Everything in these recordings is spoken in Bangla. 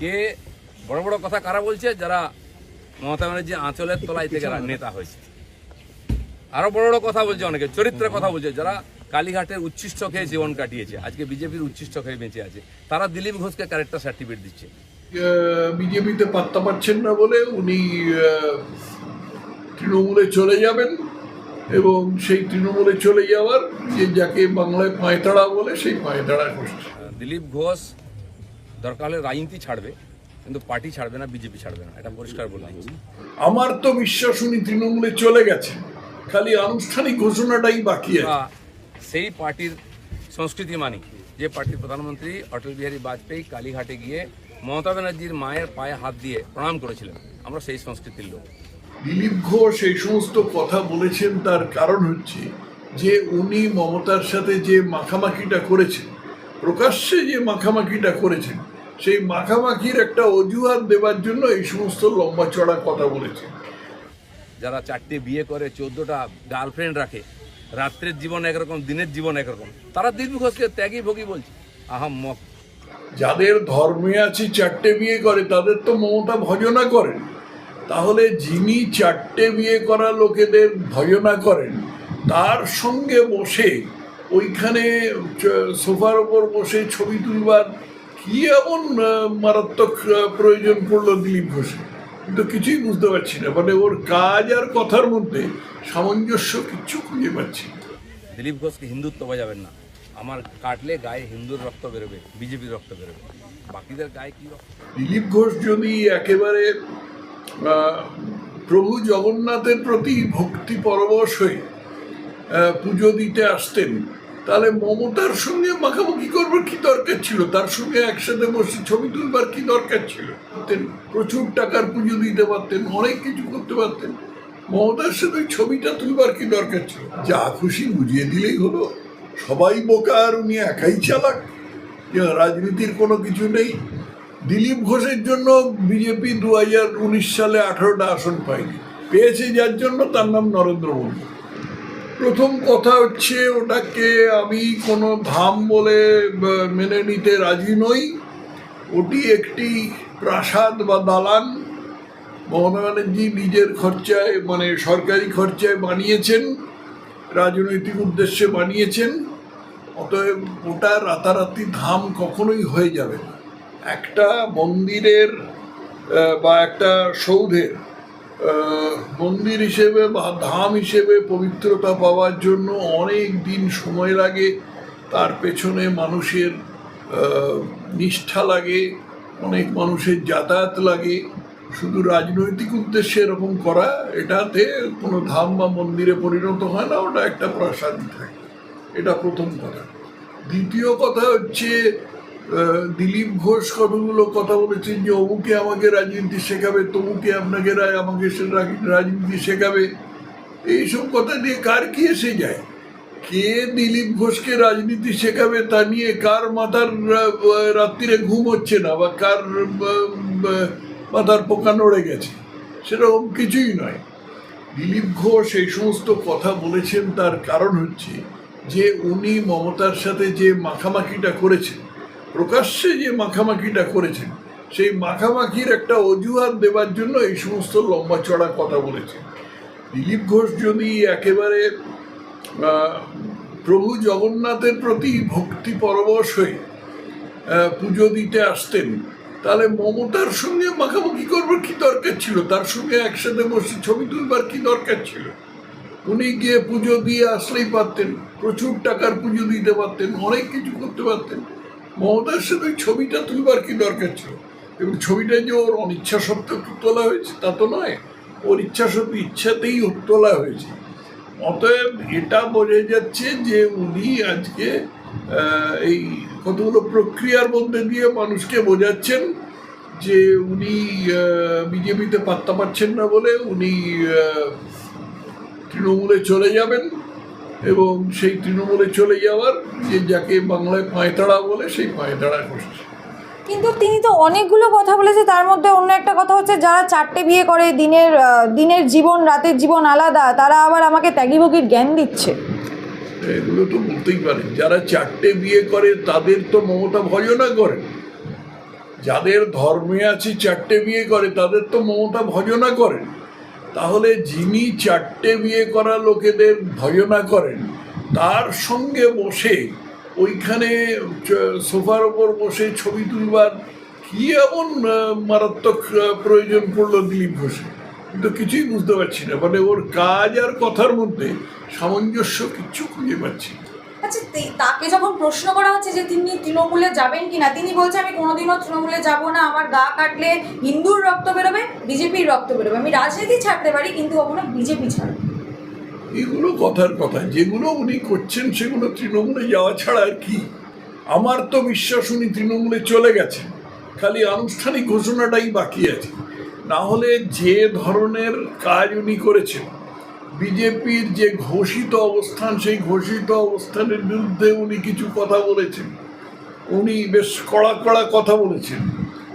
কে বড় বড় কথা কারা বলছে? যারা মমতা ব্যানার্জি আঁচলের তলায় থেকে নেতা হয়েছে। আরও বড় বড় কথা বলছে অনেকে চরিত্রের কথা বলছে। যারা কালীঘাটের উচ্ছিষ্ট খেয়ে জীবন কাটিয়েছে আজকে বিজেপির উচ্ছিষ্ট খেয়ে বেঁচে আছে তারা দিলীপ ঘোষকে ক্যারেক্টার সার্টিফিকেট দিচ্ছে। বিজেপিতে পাত্তা পাচ্ছেন না বলে উনি তৃণমূলে চলে যাবেন এবং সেই তৃণমূলে চলে যাওয়ার যে যাকে বাংলায় পাঁয়তাড়া বলে সেই পায়তাড়া করছে। দিলীপ ঘোষ দরকার হলে রাজনীতি ছাড়বে কিন্তু পার্টি ছাড়বে না বিজেপি ছাড়বে না। এটা পরিষ্কার বলে আমার তো বিশ্বাস উনি তৃণমূলে চলে গেছে। খালি আনুষ্ঠানিক ঘোষণাটাই বাকি আছে। সেই পার্টির সংস্কৃতি মানি যে পার্টির প্রধানমন্ত্রী অটল বিহারী বাজপেয়ী কালীঘাটে গিয়ে মমতা ব্যানার্জির মায়ের পায়ে হাত দিয়ে প্রণাম করেছিলেন। আমরা সেই সংস্কৃতির লোক। দিলীপ ঘোষ এই সমস্ত কথা বলেছেন তার কারণ হচ্ছে যে উনি মমতার সাথে যে মাখামাখিটা করেছেন প্রকাশ্যে যে মাখামাখিটা করেছেন সেই মাখামাখির একটা অজুহাত দেবার জন্য এই সমস্ত লম্বা চড়া কথা বলেছে। যারা চারটে বিয়ে করে চোদ্দটা গার্লফ্রেন্ড রাখে রাত্রের জীবন একরকম দিনের জীবন একরকম তারা দিলীপ ঘোষকে ত্যাগী ভোগী বলছে আহা মক। যাদের ধর্মে আছে চারটে বিয়ে করে তাদের তো মমতা ভজনা করেন। তাহলে যিনি চারটে বিয়ে করা লোকেদের ভজনা করেন তার সঙ্গে বসে ওইখানে সোফার ওপর বসে ছবি তুলবার কি এমন মারাত্মক প্রয়োজন পড়ল দিলীপ ঘোষে কিন্তু কিছুই বুঝতে পারছি না। মানে ওর কাজ আর কথার মধ্যে সামঞ্জস্য কিচ্ছু খুঁজে পাচ্ছি না। দিলীপ ঘোষকে হিন্দুত্ব বাজাবেন না। আমার কাটলে গায়ে হিন্দুর রক্ত বেরোবে বিজেপির রক্ত বেরোবে। বাকিদের গায়ে কি দিলীপ ঘোষ যদি একেবারে প্রভু জগন্নাথের প্রতি ভক্তি পরবশ হয়ে পুজো দিতে আসতেন তাহলে মমতার সঙ্গে মাখামাখি করবার কি দরকার ছিল? তার সঙ্গে একসাথে বসে ছবি তুলবার কি দরকার ছিল? প্রচুর টাকার পুজো দিতে পারতেন, অনেক কিছু করতে পারতেন। মমতার সাথে ছবিটা তুলবার কি দরকার ছিল? যা খুশি বুঝিয়ে দিলেই হলো। সবাই বোকা আর উনি একাই চালাক। রাজনীতির কোনো কিছু নেই। দিলীপ ঘোষের জন্য বিজেপি দু হাজার উনিশ সালে আঠারোটা আসন পায়নি। পেয়েছে যার জন্য তার নাম নরেন্দ্র মোদী। প্রথম কথা হচ্ছে ওটাকে আমি কোনো ধাম বলে মেনে নিতে রাজি নই। ওটি একটি প্রাসাদ বা দালান। মমতা ব্যানার্জি নিজের খরচায় মানে সরকারি খরচায় বানিয়েছেন, রাজনৈতিক উদ্দেশ্যে বানিয়েছেন। অতএব ওটা রাতারাতি ধাম কখনোই হয়ে যাবে না। একটা মন্দিরের বা একটা সৌধের মন্দির হিসেবে বা ধাম হিসেবে পবিত্রতা পাওয়ার জন্য অনেক দিন সময় লাগে। তার পেছনে মানুষের নিষ্ঠা লাগে, অনেক মানুষের যাতায়াত লাগে। শুধু রাজনৈতিক উদ্দেশ্যে এরকম করা, এটাতে কোনো ধাম বা মন্দিরে পরিণত হয় না, ওটা একটা প্রাসাদই থাকে। এটা প্রথম কথা। দ্বিতীয় কথা হচ্ছে দিলীপ ঘোষ কতগুলো কথা বলেছেন যে অমুকে আমাকে রাজনীতি শেখাবে, তমুকে আপনাকে আমাকে রাজনীতি শেখাবে, এইসব কথা দিয়ে কার কি এসে যায়? কে দিলীপ ঘোষকে রাজনীতি শেখাবে তা নিয়ে কার মাথার রাত্রিরে ঘুম হচ্ছে না বা কার মাথার পোকা নড়ে গেছে? সেরকম কিছুই নয়। দিলীপ ঘোষ এই সমস্ত কথা বলেছেন তার কারণ হচ্ছে যে উনি মমতার সাথে যে মাখামাখিটা করেছেন প্রকাশ্যে যে মাখামাখিটা করেছেন, সেই মাখামাখির একটা অজুহাত দেবার জন্য এই সমস্ত লম্বা চড়া কথা বলেছেন। দিলীপ ঘোষ যদি একেবারে প্রভু জগন্নাথের প্রতি ভক্তি পরবশ হয়ে পুজো দিতে আসতেন, তাহলে মমতার সঙ্গে মাখামাখি করবার কি দরকার ছিল? তার সঙ্গে একসাথে বসে ছবি তুলবার কি দরকার ছিল? উনি গিয়ে পুজো দিয়ে আসলেই পারতেন, প্রচুর টাকার পুজো দিতে পারতেন, অনেক কিছু করতে পারতেন। মমতার সাথে ছবিটা তুলবার কি দরকার ছিল? এবং ছবিটা যে ওর অনিচ্ছা সত্ত্বেও তোলা হয়েছে, তা তো নয়। ওর ইচ্ছা সত্ত্বে ইচ্ছাতেই তোলা হয়েছে। অতএব এটা বোঝা যাচ্ছে যে উনি আজকে এই কতগুলো প্রক্রিয়ার মধ্যে দিয়ে মানুষকে বোঝাচ্ছেন যে উনি বিজেপিতে পাত্তা পাচ্ছেন না বলে উনি তৃণমূলে চলে যাবেন। এবং সেই তৃণমূলে চলে যাওয়ার যে যাকে বাংলায় পাঁয়তাড়া বলে সেই পাঁয়তাড়া করছে কিন্তু তিনি তো অনেকগুলো কথা বলেছে তার মধ্যে অন্য একটা কথা হচ্ছে যারা চারটে বিয়ে করে দিনের দিনের জীবন রাতের জীবন আলাদা তারা আবার আমাকে ত্যাগীভোগীর জ্ঞান দিচ্ছে। এগুলো তো বলতেই পারেন যারা চারটে বিয়ে করে তাদের তো মমতা ভজনা করে। যাদের ধর্মে আছে চারটে বিয়ে করে তাদের তো মমতা ভজনা করেন তাহলে যিনি চারটে বিয়ে করা লোকেদের ভজনা করেন, তার সঙ্গে বসে ওইখানে সোফার ওপর বসে ছবি তুলবার কি এমন মারাত্মক প্রয়োজন পড়ল দিলীপ ঘোষে কিন্তু কিছুই বুঝতে পারছি না মানে ওর কাজ আর কথার মধ্যে সামঞ্জস্য কিচ্ছু খুঁজে পাচ্ছি না। আচ্ছা তাকে যখন প্রশ্ন করা হচ্ছে যে তিনি তৃণমূলে যাবেন কিনা, তিনি বলছে, আমি কোনোদিনও তৃণমূলে যাব না, আমার গা কাটলে হিন্দুর রক্ত বেরোবে, বিজেপির রক্ত বেরোবে। আমি রাজনীতি ছাড়তে পারি, কিন্তু কখনো বিজেপি ছাড়ব এগুলো কথার কথা, যেগুলো উনি করছেন, সেগুলো তৃণমূলে যাওয়া ছাড়া আর কি? আমার তো বিশ্বাস উনি তৃণমূলে চলে গেছেন খালি আনুষ্ঠানিক ঘোষণাটাই বাকি আছে। না হলে যে ধরনের কাজ উনি করেছেন বিজেপির যে ঘোষিত অবস্থান, সেই ঘোষিত অবস্থানের বিরুদ্ধে উনি কিছু কথা বলেছেন। উনি বেশ কড়া কড়া কথা বলেছেন।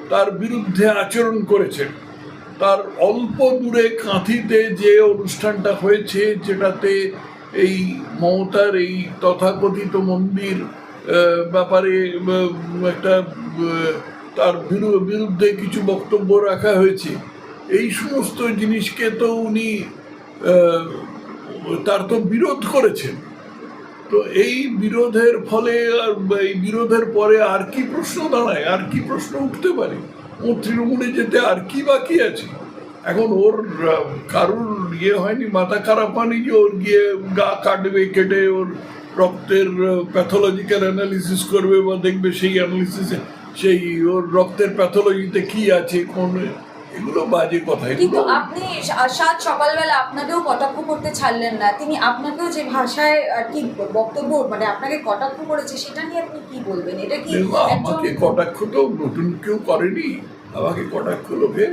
তার বিরুদ্ধে আচরণ করেছেন। তার অল্প দূরে কাঁথিতে যে অনুষ্ঠানটা হয়েছে, যেটাতে এই মমতার এই তথাকথিত মন্দির ব্যাপারে একটা তার বিরু- বিরুদ্ধে কিছু বক্তব্য রাখা হয়েছে। এই সমস্ত জিনিসকে তো উনি তার তো বিরোধ করেছেন। তো এই বিরোধের ফলে আর এই বিরোধের পরে আর কি প্রশ্ন দাঁড়ায়? আর কি প্রশ্ন উঠতে পারে? ও তৃণমূলে যেতে আর কি বাকি আছে? এখন ওর কারুর ইয়ে হয়নি? মাথা খারাপ হয়নি যে ওর গিয়ে গা কাটবে, কেটে ওর রক্তের প্যাথোলজিক্যাল অ্যানালিসিস করবে বা দেখবে সেই অ্যানালিসিসে সেই ওর রক্তের প্যাথোলজিতে কি আছে, কোন এগুলো বাজে কথা কিন্তু আপনি সাত সকালবেলা আপনাকেও কটাক্ষ করতে ছাড়লেন না তিনি আপনাকেও যে ভাষায় আর কি বক্তব্য মানে আপনাকে কটাক্ষ করেছে সেটা নিয়ে আপনি কি বলবেন? এটা কি আমাকে কটাক্ষ তো নতুন কেউ করেনি আমাকে কটাক্ষ লোকে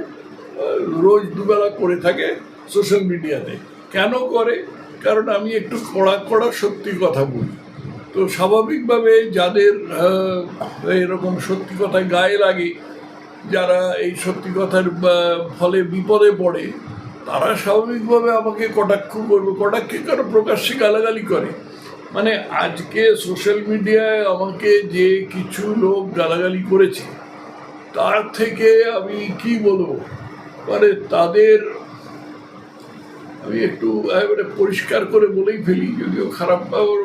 রোজ দুবেলা করে থাকে সোশ্যাল মিডিয়াতে। কেন করে? কারণ আমি একটু কড়া কড়া সত্যি কথা বলি। তো স্বাভাবিকভাবে যাদের এরকম সত্যি কথা গায়ে লাগে যারা এই সত্যি কথার ফলে বিপদে পড়ে, তারা স্বাভাবিকভাবে আমাকে কটাক্ষ করবে। কটাক্ষে কারও প্রকাশ্যে গালাগালি করে। মানে আজকে সোশ্যাল মিডিয়ায় আমাকে যে কিছু লোক গালাগালি করেছে, তার থেকে আমি কি বলব? মানে তাদের, আমি একটু একেবারে পরিষ্কার করে বলেই ফেলি, যদিও খারাপ ব্যবহার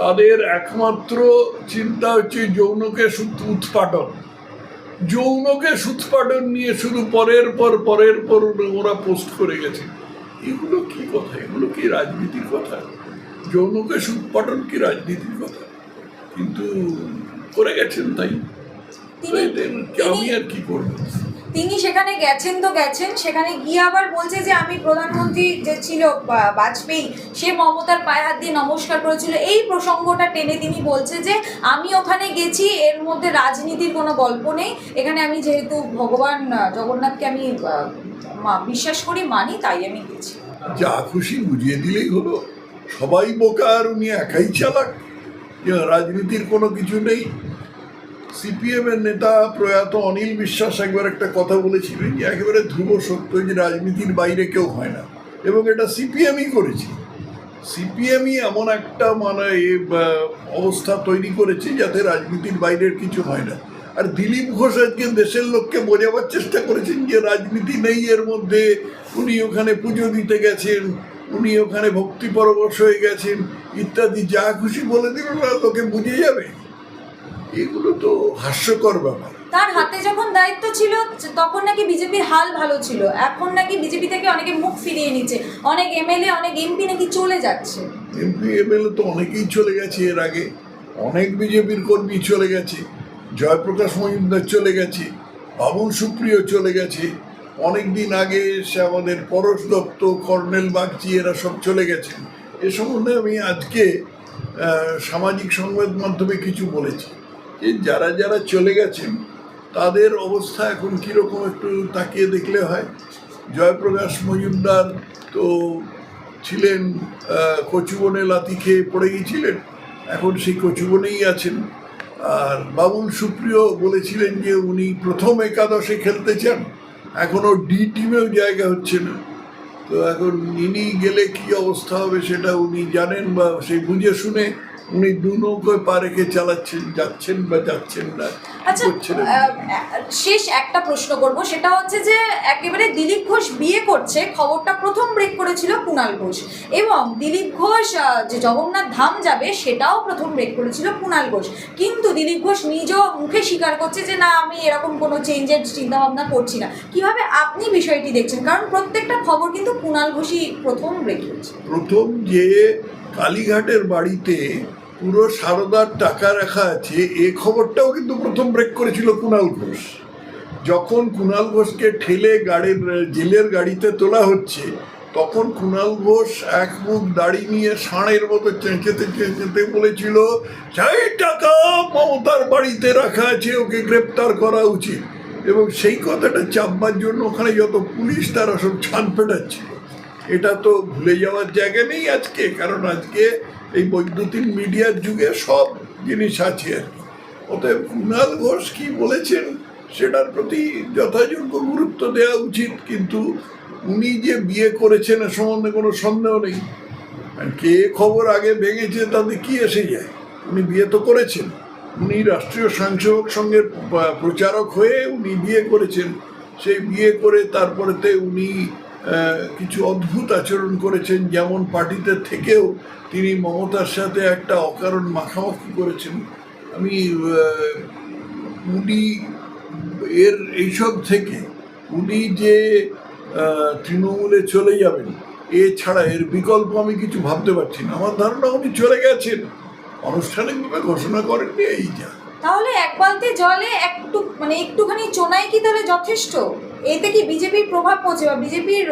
তাদের একমাত্র চিন্তা হচ্ছে যৌনকে শুধু উৎপাদন যৌনকে সুৎপাটন নিয়ে শুধু পরের পর পরের পর ওরা পোস্ট করে গেছে। এগুলো কি কথা? এগুলো কি রাজনীতির কথা? যৌনকে সুৎপাটন কি রাজনীতির কথা? কিন্তু করে গেছেন তাই। আমি আর কি করব? তিনি সেখানে গেছেন তো গেছেন, সেখানে গিয়ে আবার বলছে যে আমি প্রধানমন্ত্রী যে ছিল বাজপেয়ী, সে মমতার পায়ে হাত দিয়ে নমস্কার করেছিল। এই প্রসঙ্গটা টেনে তিনি বলছে যে, আমি ওখানে গেছি, এর মধ্যে রাজনীতির কোনো গল্প নেই। এখানে আমি যেহেতু ভগবান জগন্নাথকে আমি বিশ্বাস করি, মানি, তাই আমি গেছি। যা খুশি বুঝিয়ে দিলেই হলো। সবাই বোকা আর উনি একাই চালাক। রাজনীতির কোনো কিছু নেই। সিপিএম এর নেতা প্রয়াত অনিল বিশ্বাস একবার একটা কথা বলেছিলেন যে একেবারে ধ্রুব সত্য যে রাজনীতির বাইরে কেউ হয় না। এবং এটা সিপিএমই করেছে। সিপিএমই এমন একটা মানে অবস্থা তৈরি করেছে যাতে রাজনীতির বাইরের কিছু হয় না। আর দিলীপ ঘোষ আজকে দেশের লোককে বোঝাবার চেষ্টা করেছেন যে রাজনীতি নেই এর মধ্যে। উনি ওখানে পুজো দিতে গেছেন, উনি ওখানে ভক্তি পরবশ হয়ে গেছেন, ইত্যাদি। যা খুশি বলে দিল লোকে বুঝে যাবে। এগুলো তো হাস্যকর ব্যাপার। তার হাতে যখন দায়িত্ব ছিল তখন নাকি বিজেপির হাল ভালো ছিল। এখন নাকি বিজেপি থেকে অনেকে মুখ ফিরিয়ে নিচ্ছে। অনেক এমএলএ অনেক এমপি নাকি চলে যাচ্ছে। এমপি এমএলএ তো অনেকেই চলে গেছে এর আগে। অনেক বিজেপির কর্মী চলে গেছে। জয়প্রকাশ মজুমদার চলে গেছে। বাবুল সুপ্রিয় চলে গেছে। অনেক দিন আগে সে আমাদের পরশ দত্ত কর্নেল বাগচি এরা সব চলে গেছে। এ সম্বন্ধে আমি আজকে সামাজিক সংবাদ মাধ্যমে কিছু বলেছি। যে যারা যারা চলে গেছেন, তাদের অবস্থা এখন কীরকম একটু তাকিয়ে দেখলে হয়? জয়প্রকাশ মজুমদার তো ছিলেন কচুবনে লাথি খেয়ে পড়ে গিয়েছিলেন, এখন সেই কচুবনেই আছেন। আর বাবুল সুপ্রিয় বলেছিলেন যে উনি প্রথম একাদশে খেলতে চান এখনও ডি টিমেও জায়গা হচ্ছে না। তো এখন ইনি গেলে কি অবস্থা হবে সেটা উনি জানেন বা সেই বুঝে শুনে উনি দু নৌকোয় পা রেখে চালাচ্ছেন যাচ্ছেন বা যাচ্ছেন না আচ্ছা শেষ একটা প্রশ্ন করব সেটা হচ্ছে যে একেবারে দিলীপ ঘোষ বিয়ে করছে খবরটা প্রথম ব্রেক করেছিল কুণাল ঘোষ। এবং দিলীপ ঘোষ যে জগন্নাথ ধাম যাবে সেটাও প্রথম ব্রেক করেছিল কুণাল ঘোষ। কিন্তু দিলীপ ঘোষ নিজ মুখে স্বীকার করছে যে না আমি এরকম কোনো চেঞ্জের চিন্তা ভাবনা করছি না। কীভাবে আপনি বিষয়টি দেখছেন? কারণ প্রত্যেকটা খবর কিন্তু কুণাল ঘোষই প্রথম ব্রেক করেছে। প্রথম যে কালীঘাটের বাড়িতে পুরো সারদার টাকা রাখা আছে, এ খবরটাও কিন্তু প্রথম ব্রেক করেছিল কুণাল ঘোষ। যখন কুণাল ঘোষকে ঠেলে গাড়ির জেলের গাড়িতে তোলা হচ্ছে, তখন কুণাল ঘোষ এক মুখ দাড়ি নিয়ে ষাঁড়ের মতো চেঁচেতে চেঁচেতে বলেছিল, সেই টাকা মমতার বাড়িতে রাখা আছে, ওকে গ্রেপ্তার করা উচিত। এবং সেই কথাটা চাপবার জন্য ওখানে যত পুলিশ, তারা সব ছান পেটাচ্ছিল এটা তো ভুলে যাওয়ার জায়গা নেই আজকে, কারণ আজকে এই বৈদ্যুতিন মিডিয়ার যুগে সব জিনিস আছে আর কি। অতএব কুণাল ঘোষ কি বলেছেন সেটার প্রতি যথাযোগ্য গুরুত্ব দেওয়া উচিত কিন্তু উনি যে বিয়ে করেছেন এ সম্বন্ধে কোনো সন্দেহ নেই। কে খবর আগে ভেঙেছে তাতে কি এসে যায়? উনি বিয়ে তো করেছেন। উনি রাষ্ট্রীয় স্বয়ংসেবক সঙ্গের আহ, প্রচারক হয়ে উনি বিয়ে করেছেন। সেই বিয়ে করে তারপরেতে উনি কিছু অদ্ভুত আচরণ করেছেন। যেমন পার্টিতে থেকেও তিনি মমতার সাথে একটা অকারণ মাখামাখি করেছেন। আমি উনি এর এইসব থেকে উনি যে তৃণমূলে চলে যাবেন এছাড়া এর বিকল্প আমি কিছু ভাবতে পারছি না। আমার ধারণা উনি চলে গেছেন। আনুষ্ঠানিকভাবে ঘোষণা করেননি, এই যা। তাহলে এক বালতি জলে একটু মানে একটুখানি চোনাই কি তাহলে যথেষ্ট? এতে কি বিজেপির প্রভাব পড়ছে বা বিজেপির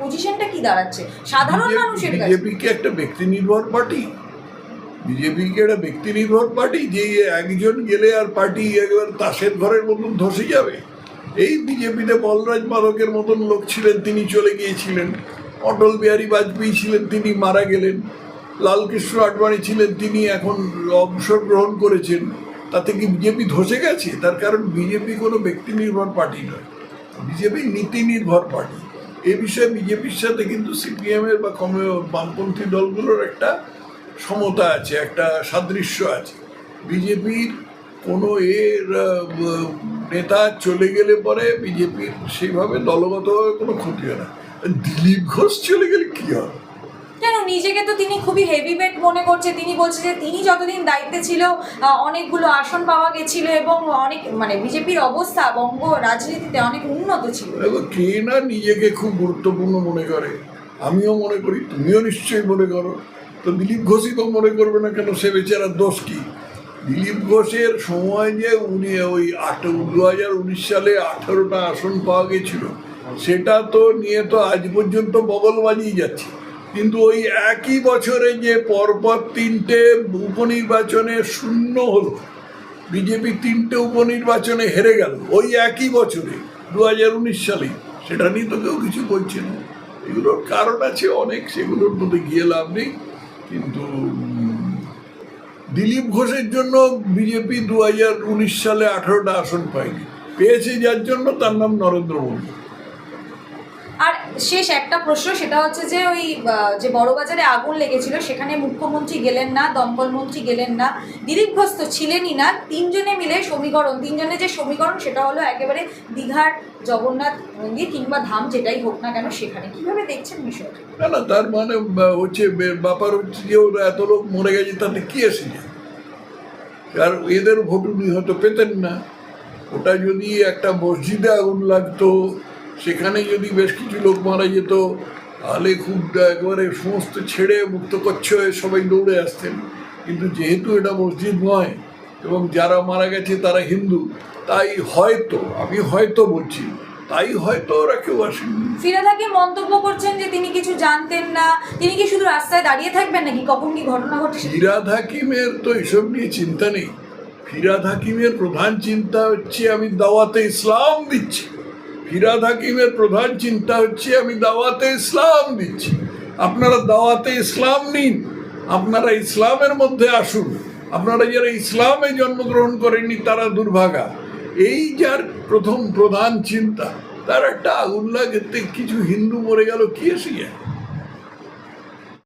পজিশনটা কি দাঁড়াচ্ছে? সাধারণ মানুষের কাছে। বিজেপি কি একটা ব্যক্তি নির্ভর পার্টি। বিজেপি কি একটা ব্যক্তি নির্ভর পার্টি যে একজন গেলে আর পার্টি একবার তাসের ঘরের মতন ধসে যাবে। এই বিজেপিতে বলরাজ মাধকের মতন লোক ছিলেন তিনি চলে গিয়েছিলেন। অটল বিহারী বাজপেয়ী ছিলেন তিনি মারা গেলেন। লালকৃষ্ণ আডবাণী ছিলেন তিনি এখন অবসর গ্রহণ করেছেন। তাতে কি বিজেপি ধসে গেছে? তার কারণ বিজেপি কোনো ব্যক্তি নির্ভর পার্টি নয়। বিজেপি নীতি নির্ভর পার্টি। এ বিষয়ে বিজেপির সাথে কিন্তু সিপিএমের বা কমে বামপন্থী দলগুলোর একটা সমতা আছে, একটা সাদৃশ্য আছে। বিজেপির কোনো এর নেতা চলে গেলে পরে বিজেপির সেইভাবে দলগতভাবে কোনো ক্ষতি হয় না। দিলীপ ঘোষ চলে গেলে কী হবে? কেন? নিজেকে তো তিনি খুবই হেভি ওয়েট মনে করছে। তিনি বলছে যে তিনি যতদিন দায়িত্বে ছিল অনেকগুলো আসন পাওয়া গেছিল এবং অনেক মানে বিজেপির অবস্থা, বঙ্গ রাজনীতিতে অনেক উন্নত ছিল। কে না নিজেকে খুব গুরুত্বপূর্ণ মনে করে? আমিও মনে করি, তুমিও নিশ্চয়ই মনে করো। তো দিলীপ ঘোষই তো মনে করবে না কেন, সে বেচারার দোষ কি? দিলীপ ঘোষের সময় যে উনি ওই আট দু হাজার উনিশ সালে আঠারোটা আসন পাওয়া গেছিল, সেটা তো নিয়ে তো আজ পর্যন্ত বগল বাজিয়ে যাচ্ছে। কিন্তু ওই একই বছরে যে পরপর তিনটে উপনির্বাচনে শূন্য হলো, বিজেপি তিনটে উপনির্বাচনে হেরে গেল, ওই একই বছরে দু হাজার উনিশ সালে, সেটা নিয়ে তো কেউ কিছু বলছে না। এগুলোর কারণ আছে অনেক, সেগুলোর মধ্যে গিয়ে লাভ নেই, কিন্তু দিলীপ ঘোষের জন্য বিজেপি দু হাজার উনিশ সালে আঠারোটা আসন পায়নি। পেয়েছে যার জন্য তার নাম নরেন্দ্র মোদী। শেষ একটা প্রশ্ন, সেটা হচ্ছে যে ওই যে বড়বাজারে আগুন লেগেছিল, সেখানে মুখ্যমন্ত্রী গেলেন না, দমকল মন্ত্রী গেলেন না দিলীপ ছিলেনই না, তিনজনে মিলে সমীকরণ তিনজনে যে সমীকরণ, সেটা হলো একেবারে দীঘার জগন্নাথ মন্দির কিংবা ধাম যেটাই হোক না কেন সেখানে। কীভাবে দেখছেন বিষয়টা? না না, তার মানে হচ্ছে ব্যাপার হচ্ছে যে ওরা এত লোক মরে গেছে, তাতে কি যায় আর এদের ভোট উনি হয়তো পেতেন না। ওটা যদি একটা মসজিদে আগুন লাগতো সেখানে যদি বেশ কিছু লোক মারা যেত তাহলে খুব একেবারে সমস্ত ছেড়ে মুক্ত কচ্ছ হয়ে সবাই দৌড়ে আসতেন। কিন্তু যেহেতু এটা মসজিদ নয় এবং যারা মারা গেছে তারা হিন্দু তাই হয়তো আমি হয়তো বলছি তাই হয়তো ওরা কেউ আসেনি। ফিরাদাকে মন্তব্য করছেন যে তিনি কিছু জানতেন না। তিনি কি শুধু রাস্তায় দাঁড়িয়ে থাকবেন নাকি কখন কি ঘটনা ঘটে ফিরাদ হাকিমের তো এসব নিয়ে চিন্তা নেই। ফিরাদ হাকিমের প্রধান চিন্তা হচ্ছে আমি দাওয়াতে ইসলাম দিচ্ছি। ফিরাদ হাকিমের প্রধান চিন্তা হচ্ছে, আমি দাওয়াতে ইসলাম দিচ্ছি। আপনারা দাওয়াতে ইসলাম নিন, আপনারা ইসলামের মধ্যে আসুন। আপনারা যারা ইসলামে জন্মগ্রহণ করেননি, তারা দুর্ভাগা। এই যার প্রথম প্রধান চিন্তা, তার একটা আগুন লাগতে কিছু হিন্দু মরে গেল, কি এসে যায়?